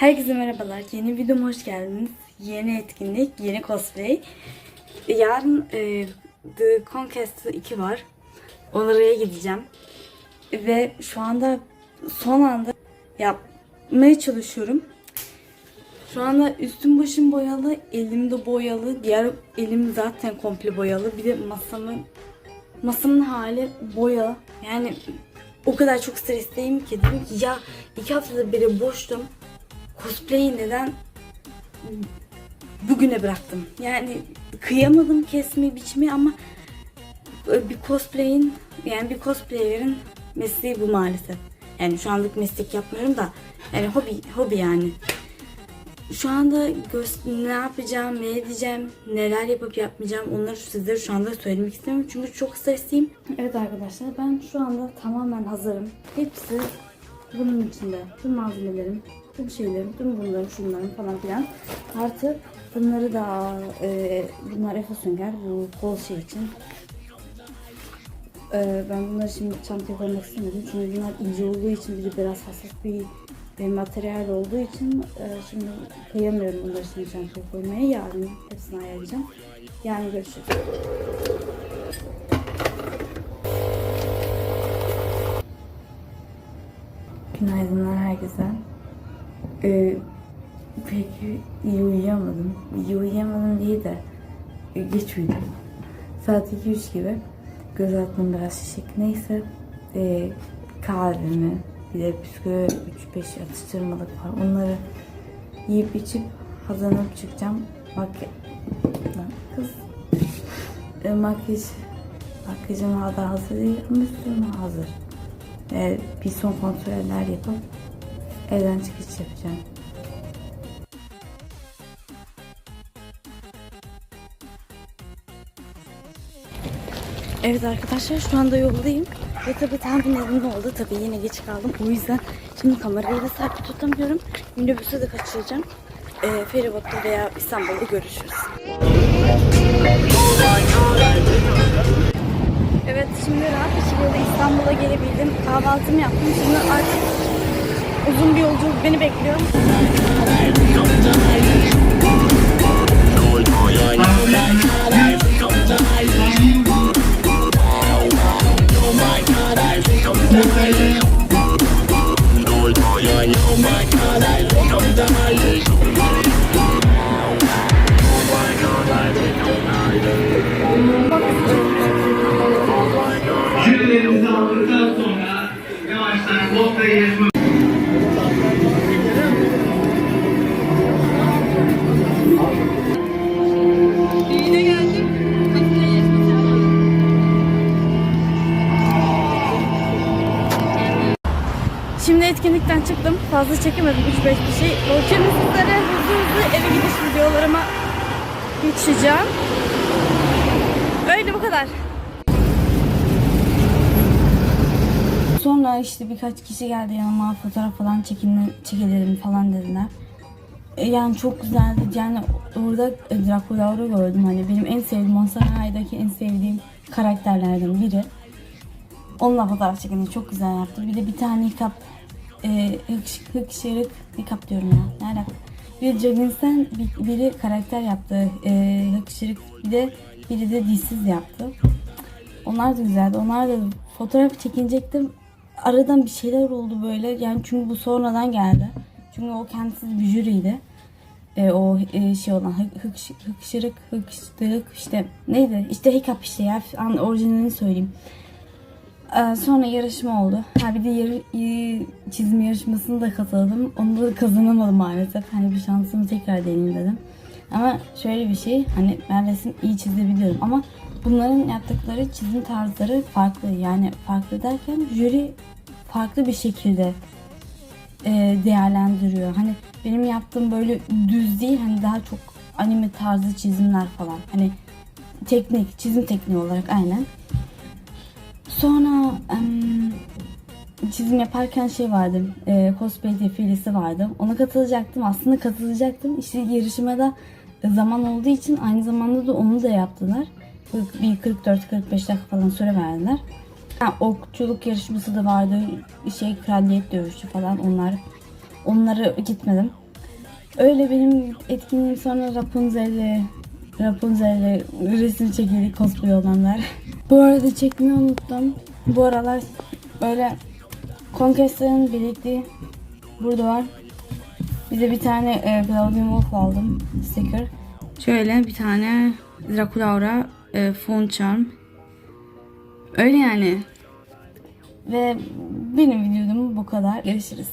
Herkese merhabalar. Yeni videoma hoş geldiniz. Yeni etkinlik, yeni cosplay. Yarın e, The Conquest 2 var. Oraya gideceğim. Ve şu anda son anda yapmaya çalışıyorum. Şu anda üstüm başım boyalı, elim de boyalı. Diğer elim zaten komple boyalı. Bir de masamın masamın hali boya. Yani o kadar çok stresteyim ki dedim ki ya iki haftadır beri boştum. Cosplay'i neden bugüne bıraktım? Yani kıyamadım kesme biçimi ama bir cosplay'in yani bir cosplayer'in mesleği bu maalesef. Yani şu anlık meslek yapmıyorum da yani hobi hobi yani. Şu anda ne yapacağım, ne edeceğim, neler yapıp yapmayacağım onları sizlere şu anda söylemek istemiyorum. Çünkü çok stresliyim. Evet arkadaşlar ben şu anda tamamen hazırım. Hepsi bunun içinde. Tüm malzemelerim, tüm şeylerim, tüm bunların, şunların falan filan. Artı bunları da e, bunlar Efe Sünger bu kol şey için. E, ben bunları şimdi çantaya koymak istemedim. Çünkü bunlar ince olduğu için bir de biraz hassas bir e, materyal olduğu için e, şimdi kıyamıyorum bunları şimdi çantaya koymaya. Yarın hepsini ayarlayacağım. Yarın görüşürüz. Günaydınlar herkese. Ee, pek iyi uyuyamadım. İyi uyuyamadım diye de e, geç uyudum. Saat 2-3 gibi. Göz altım biraz şişik. Neyse e, kahvemi bir de bisküvi 3-5 atıştırmalık var. Onları yiyip içip hazırlanıp çıkacağım. Bak Lan kız e, makyaj makyajım hala hazır değil ama hazır. Ve bir son kontroller yapıp evden çıkış yapacağım. Evet arkadaşlar şu anda yoldayım. Ve tabi tahmin edin ne oldu. Tabi yine geç kaldım. O yüzden şimdi kamerayı da sabit tutamıyorum. Minibüsü de kaçıracağım. Ee, Feribot'ta veya İstanbul'da görüşürüz. Evet şimdi rahat bir şekilde İstanbul'a gelebildim. Kahvaltımı yaptım. Şimdi artık uzun bir yolculuk beni bekliyor. Jürilerimizi aldıktan sonra yavaştan yazma etkinlikten çıktım. Fazla çekemedim 3-5 bir şey. Şimdi sizlere hızlı hızlı eve gidiş videolarıma geçeceğim. Öyle bu kadar. Sonra işte birkaç kişi geldi yanıma fotoğraf falan çekin, çekilelim falan dediler. E, Yani çok güzeldi. Yani orada Draculaur'u gördüm. Hani benim en sevdiğim Monster High'daki en sevdiğim karakterlerden biri. Onunla fotoğraf çekildi. Çok güzel yaptı. Bir de bir tane hikap e, hık, hık şırık hikap diyorum ya. Ne? Bir Jaggins'ten bir, biri karakter yaptı. E, hık şırık bir de biri de dişsiz yaptı. Onlar da güzeldi. Onlar da fotoğraf çekinecektim. Aradan bir şeyler oldu böyle. Yani çünkü bu sonradan geldi. Çünkü o kendisi bir jüriydi. E, o e, şey olan hık, hık, hık şırık hık şırık işte neydi? İşte hikap işte ya. Orijinalini söyleyeyim. Ee, sonra yarışma oldu. Ha bir de yarı, çizim yarışmasına da katıldım. Onu da kazanamadım maalesef. Hani bir şansımı tekrar deneyeyim dedim. Ama şöyle bir şey hani ben resim iyi çizebiliyorum ama bunların yaptıkları çizim tarzları farklı. Yani farklı derken jüri farklı bir şekilde e, değerlendiriyor. Hani benim yaptığım böyle düz değil hani daha çok anime tarzı çizimler falan. Hani teknik, çizim tekniği olarak aynen. Sonra çizim yaparken şey vardı, e, cosplay defilesi vardı. Ona katılacaktım. Aslında katılacaktım. İşte yarışmada zaman olduğu için aynı zamanda da onu da yaptılar. Bir 44-45 dakika falan süre verdiler. Ha, okçuluk yarışması da vardı. Şey kraliyet dövüşü falan onlar. Onlara gitmedim. Öyle benim etkinliğim sonra Rapunzel'i Rapunzel'le resim çekildi cosplay olanlar. Bu arada çekmeyi unuttum. Bu aralar böyle Conquest'ın birlikte burada var. Bir de bir tane e, Claudian Wolf aldım sticker. Şöyle bir tane Draculaura e, Phone Charm. Öyle yani. Ve benim videom bu kadar. Görüşürüz.